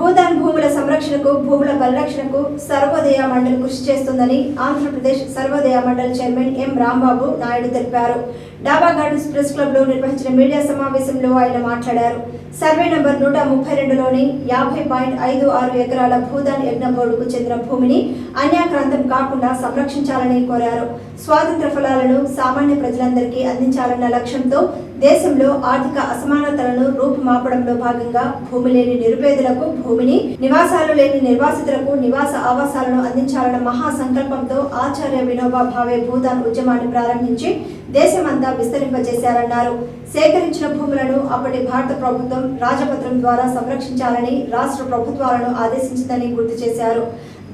భూదాన్ భూముల సంరక్షణకు భూముల పరిరక్షణకు సర్వోదయ మండలి కృషి చేస్తుందని ఆంధ్రప్రదేశ్ సర్వోదయ మండలి చైర్మన్ ఎం రాంబాబు నాయుడు తెలిపారు. డాబా గార్డెన్స్ ప్రెస్ క్లబ్లో నిర్వహించిన మీడియా సమావేశంలో ఆయన మాట్లాడారు. సర్వే నంబర్ నూట ముప్పై రెండులోని యాభై పాయింట్ ఐదు ఆరు ఎకరాల భూదాన్ యజ్ఞ బోర్డుకు చెందిన భూమిని అన్యాక్రాంతం కాకుండా సంరక్షించాలని కోరారు. స్వాతంత్ర ఫలాలను సామాన్య ప్రజలందరికీ అందించాలన్న లక్ష్యంతో దేశంలో ఆర్థిక అసమానతలను రూపుమాపడంలో భాగంగా భూమి లేని నిరుపేదలకు భూమిని నివాసాలు లేని నిర్వాసితులకు నివాస ఆవాసాలను అందించాలన్న మహా సంకల్పంతో ఆచార్య వినోబా భావే భూదాన్ ఉద్యమాన్ని ప్రారంభించి దేశమంతా విస్తరింపజేశారన్నారు. సేకరించిన భూములను అప్పటి భారత ప్రభుత్వం రాజపత్రం ద్వారా సంరక్షించాలని రాష్ట్ర ప్రభుత్వాలను ఆదేశించిందని గుర్తు చేశారు.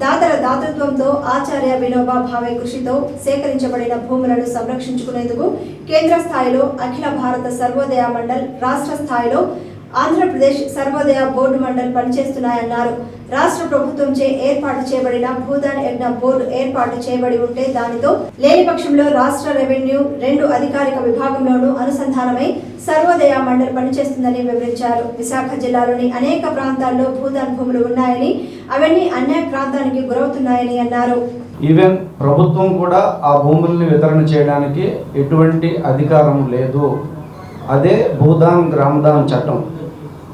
దాతల దాతృత్వంతో ఆచార్య వినోబా భావే కృషితో సేకరించబడిన భూములను సంరక్షించుకునేందుకు కేంద్ర స్థాయిలో అఖిల భారత సర్వోదయ మండల్ రాష్ట్ర స్థాయిలో ఆంధ్రప్రదేశ్ సర్వోదయ బోర్డు మండలి పనిచేస్తున్నాయన్నారు. రాష్ట్ర ప్రభుత్వంచే ఏర్పాటు చేయబడిన భూదాన్ యజ్ఞ బోర్డు ఏర్పాటు చేయబడి ఉంటే దానితో లేని పక్షంలో రాష్ట్ర రెవెన్యూ రెండు అధికారిక విభాగంలోనూ అనుసంధానమై సర్వోదయ మండలి పనిచేస్తుందని వివరించారు. విశాఖ జిల్లాలోని అనేక ప్రాంతాల్లో భూదాన్ భూములు ఉన్నాయని అవన్నీ అన్యాయ ప్రాంతానికి గురవుతున్నాయని అన్నారు. ఈవెన్ ప్రభుత్వం కూడా ఆ భూముల్ని వితరణ చేయడానికి ఎటువంటి అధికారం లేదు. అదే భూదాన్ గ్రామదాన్ చట్టం.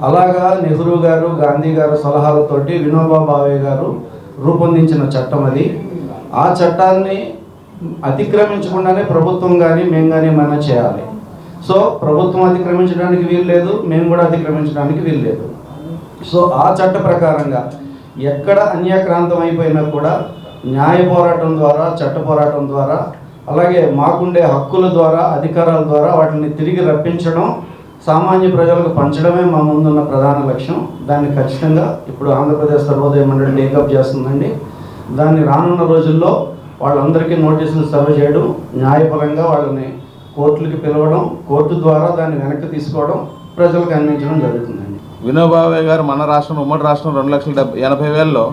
అలాగా నెహ్రూ గారు గాంధీ గారు సలహాలతోటి వినోబా భావే గారు రూపొందించిన చట్టం అది. ఆ చట్టాన్ని అతిక్రమించకుండానే ప్రభుత్వం కానీ మేము కానీ ఏమైనా చేయాలి. సో ప్రభుత్వం అతిక్రమించడానికి వీలు లేదు మేము కూడా అతిక్రమించడానికి వీలు లేదు. సో ఆ చట్ట ప్రకారంగా ఎక్కడ అన్యాక్రాంతం అయిపోయినా కూడా న్యాయ పోరాటం ద్వారా చట్ట పోరాటం ద్వారా అలాగే మాకుండే హక్కుల ద్వారా అధికారాల ద్వారా వాటిని తిరిగి రప్పించడం సామాన్య ప్రజలకు పంచడమే మా ముందున్న ప్రధాన లక్ష్యం. దాన్ని ఖచ్చితంగా ఇప్పుడు ఆంధ్రప్రదేశ్ సర్వోదయ మండలి టేకప్ చేస్తుందండి. దాన్ని రానున్న రోజుల్లో వాళ్ళందరికీ నోటీసులు సర్వ్ చేయడం న్యాయపరంగా వాళ్ళని కోర్టులకి పిలవడం కోర్టు ద్వారా దాన్ని వెనక్కి తీసుకోవడం ప్రజలకు అందించడం జరుగుతుందండి. వినోబాబే గారు మన రాష్ట్రం ఉమ్మడి రాష్ట్రం రెండు లక్షల డెబ్బై ఎనభై వేలలో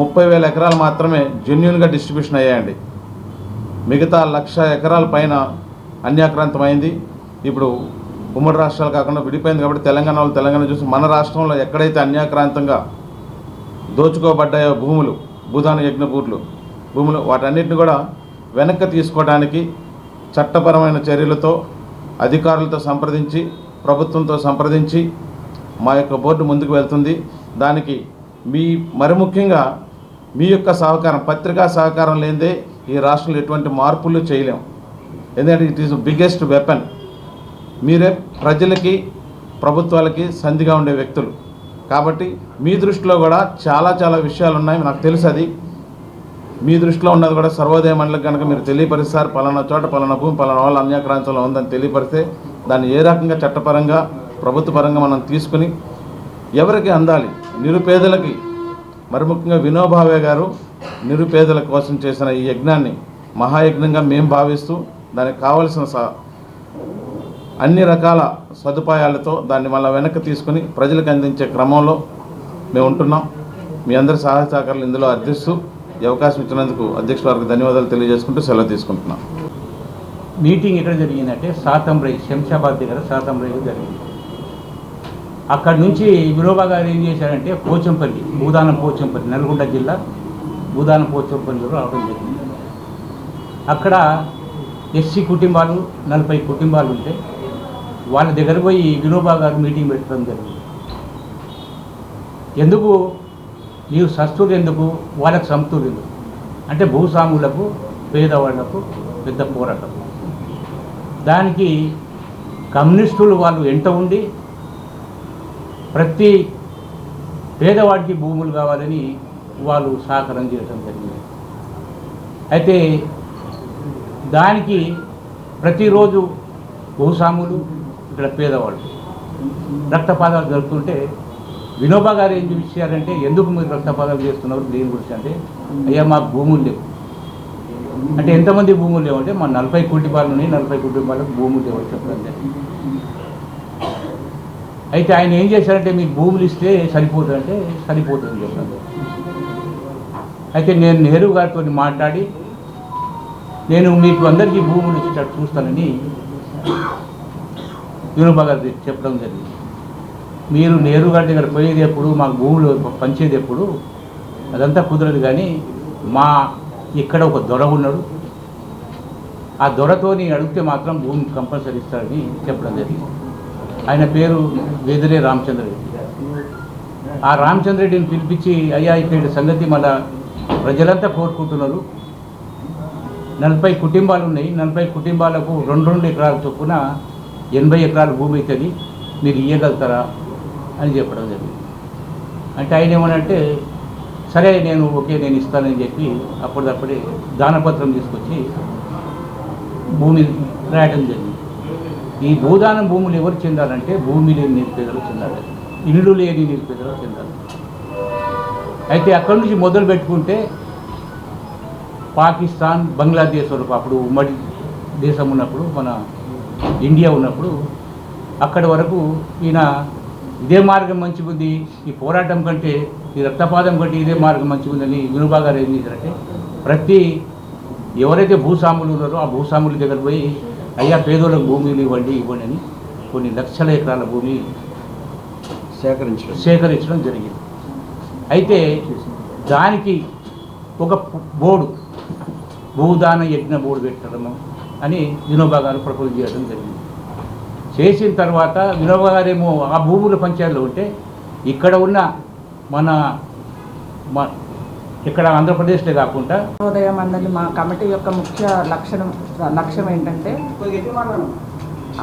ముప్పై వేల ఎకరాలు మాత్రమే జెన్యున్గా డిస్ట్రిబ్యూషన్ అయ్యాయండి. మిగతా లక్ష ఎకరాల పైన అన్యాక్రాంతమైంది. ఇప్పుడు ఉమ్మడి రాష్ట్రాలు కాకుండా విడిపోయింది కాబట్టి తెలంగాణ వాళ్ళు తెలంగాణ చూసి మన రాష్ట్రంలో ఎక్కడైతే అన్యాక్రాంతంగా దోచుకోబడ్డాయో భూములు భూదాన యజ్ఞ భూములు భూములు వాటన్నిటిని కూడా వెనక్కి తీసుకోవడానికి చట్టపరమైన చర్యలతో అధికారులతో సంప్రదించి ప్రభుత్వంతో సంప్రదించి మా యొక్క బోర్డు ముందుకు వెళ్తుంది. దానికి మీ మరి ముఖ్యంగా మీ యొక్క సహకారం పత్రికా సహకారం లేనిదే ఈ రాష్ట్రంలో ఎటువంటి మార్పులు చేయలేం. ఎందుకంటే ఇట్ ఈస్ బిగ్గెస్ట్ వెపన్ మీరే ప్రజలకి ప్రభుత్వాలకి సంధిగా ఉండే వ్యక్తులు. కాబట్టి మీ దృష్టిలో కూడా చాలా చాలా విషయాలు ఉన్నాయి నాకు తెలుసు అది. మీ దృష్టిలో ఉన్నది కూడా సర్వోదయ మండలికి కనుక మీరు తెలియపరిస్తారు పలానా చోట పలానా భూమి పలానా వాళ్ళ అన్యాక్రాంతంలో ఉందని తెలియపరిస్తే దాన్ని ఏ రకంగా చట్టపరంగా ప్రభుత్వ పరంగా మనం తీసుకుని ఎవరికి అందాలి? నిరుపేదలకి. మరి ముఖ్యంగా వినోభావే గారు నిరుపేదల కోసం చేసిన ఈ యజ్ఞాన్ని మహాయజ్ఞంగా మేము భావిస్తూ దానికి కావలసిన స అన్ని రకాల సదుపాయాలతో దాన్ని మళ్ళీ వెనక్కి తీసుకుని ప్రజలకు అందించే క్రమంలో మేము ఉంటున్నాం. మీ అందరి సహాయ సహకారాలు ఇందులో అర్థిస్తూ ఈ అవకాశం ఇచ్చినందుకు అధ్యక్షుల వారికి ధన్యవాదాలు తెలియజేసుకుంటూ సెలవు తీసుకుంటున్నాం. మీటింగ్ ఎక్కడ జరిగిందంటే సాతంబ్రై శంషాబాద్ దగ్గర సాతంబ్రైలో జరిగింది. అక్కడి నుంచి వినోబా గారు ఏం చేశారంటే పోచంపల్లి భూదానం పోచంపల్లి నల్గొండ జిల్లా భూదానం పోచంపల్లిలో రావడం జరిగింది. అక్కడ ఎస్సీ కుటుంబాలు నలభై కుటుంబాలు ఉంటే వాళ్ళ దగ్గర పోయి వినోబా గారు మీటింగ్ పెట్టడం జరిగింది. ఎందుకు? నీవు సస్తులు ఎందుకు? వాళ్ళకి సంతులు ఎందుకు? అంటే భూస్వాములకు పేదవాళ్ళకు పెద్ద పోరాటం. దానికి కమ్యూనిస్టులు వాళ్ళు ఎంట ఉండి ప్రతి పేదవాడికి భూములు కావాలని వాళ్ళు సహకారం చేయడం జరిగింది. అయితే దానికి ప్రతిరోజు భూస్వాములు ఇక్కడ పేదవాళ్ళు. రక్తపాతాలు జరుగుతుంటే వినోబా గారు ఏం చూపించారంటే ఎందుకు మీరు రక్తపాతాలు చేస్తున్నారు? దేని గురించి? అంటే అయ్యా మాకు భూములు లేవు. అంటే ఎంతమంది భూములు లేవంటే మా నలభై కుటుంబాలు ఉన్నాయి నలభై కుటుంబాలకు భూములు లేవు చెప్పారంటే చెప్పడం అయితే ఆయన ఏం చేశారంటే మీకు భూములు ఇస్తే సరిపోతుందంటే సరిపోతుంది చెప్పడం అయితే నేను నెహ్రూ గారితో మాట్లాడి నేను మీకు అందరికీ భూములు ఇచ్చేటట్టు చూస్తానని వినోబా చెప్పడం జరిగింది. మీరు నేరుగా దగ్గర పోయేది ఎప్పుడు మాకు భూములు పంచేది ఎప్పుడు అదంతా కుదరదు కానీ మా ఇక్కడ ఒక దొర ఉన్నాడు. ఆ దొరతోని అడిగితే మాత్రం భూమి కంపల్సరీ ఇస్తాడని చెప్పడం జరిగింది. ఆయన పేరు వేదరే రామచంద్ర రెడ్డి. ఆ రామచంద్ర రెడ్డిని పిలిపించి అయ్యా ఇక్కడ సంగతి మళ్ళా ప్రజలంతా కోరుకుంటున్నారు. నలభై కుటుంబాలు ఉన్నాయి. నలభై కుటుంబాలకు రెండు రెండు ఎకరాల చొప్పున ఎనభై ఎకరాల భూమి అవుతుంది మీరు ఇవ్వగలుగుతారా అని చెప్పడం జరిగింది. అంటే ఆయన ఏమనంటే సరే నేను ఓకే నేను ఇస్తానని చెప్పి అప్పటిదప్పుడే దానపత్రం తీసుకొచ్చి భూమి రాయడం జరిగింది. ఈ భూదానం భూములు ఎవరు చెందాలంటే భూమి లేని నిరుపేదలు చెందాలి. ఇల్లు లేని నిరుపేదలు చెందాలి. అయితే అక్కడి నుంచి మొదలు పెట్టుకుంటే పాకిస్తాన్ బంగ్లాదేశ్ వరకు అప్పుడు ఉమ్మడి దేశం ఉన్నప్పుడు మన ఇండియా ఉన్నప్పుడు అక్కడి వరకు ఈయన ఇదే మార్గం మంచిగా ఉంది ఈ పోరాటం కంటే ఈ రక్తపాతం కంటే ఇదే మార్గం మంచిగా ఉందని వినుబా గారు ఏం చేశారంటే ప్రతి ఎవరైతే భూస్వాములు ఉన్నారో ఆ భూస్వాముల దగ్గర పోయి అయ్యా పేదోళ్ళకు భూమిలు ఇవ్వండి ఇవ్వండి అని కొన్ని లక్షల ఎకరాల భూమి సేకరించడం. సేకరించడం జరిగింది. అయితే దానికి ఒక బోర్డు భూదాన యజ్ఞ బోర్డు పెట్టడము అని వినోబా గారు ప్రపోజ్ చేయడం జరిగింది. చేసిన తర్వాత వినోబా గారేమో ఆ భూముల పంచాయతీలో ఉంటే ఇక్కడ ఉన్న మన ఇక్కడ ఆంధ్రప్రదేశ్లో కాకుండా ఉదయం మండలి మా కమిటీ యొక్క ముఖ్య లక్షణం లక్ష్యం ఏంటంటే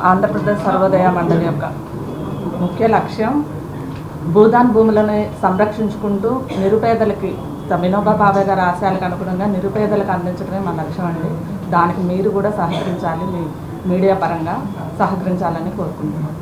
ఆంధ్రప్రదేశ్ సర్వోదయ మండలి యొక్క ముఖ్య లక్ష్యం భూదాన్ భూములను సంరక్షించుకుంటూ నిరుపేదలకి వినోబా బాబాయ్ గారి ఆశయాలకు అనుగుణంగా నిరుపేదలకు అందించడమే మన లక్ష్యం అండి. దానికి మీరు కూడా సహకరించాలి. మీ మీడియా పరంగా సహకరించాలని కోరుకుంటున్నాను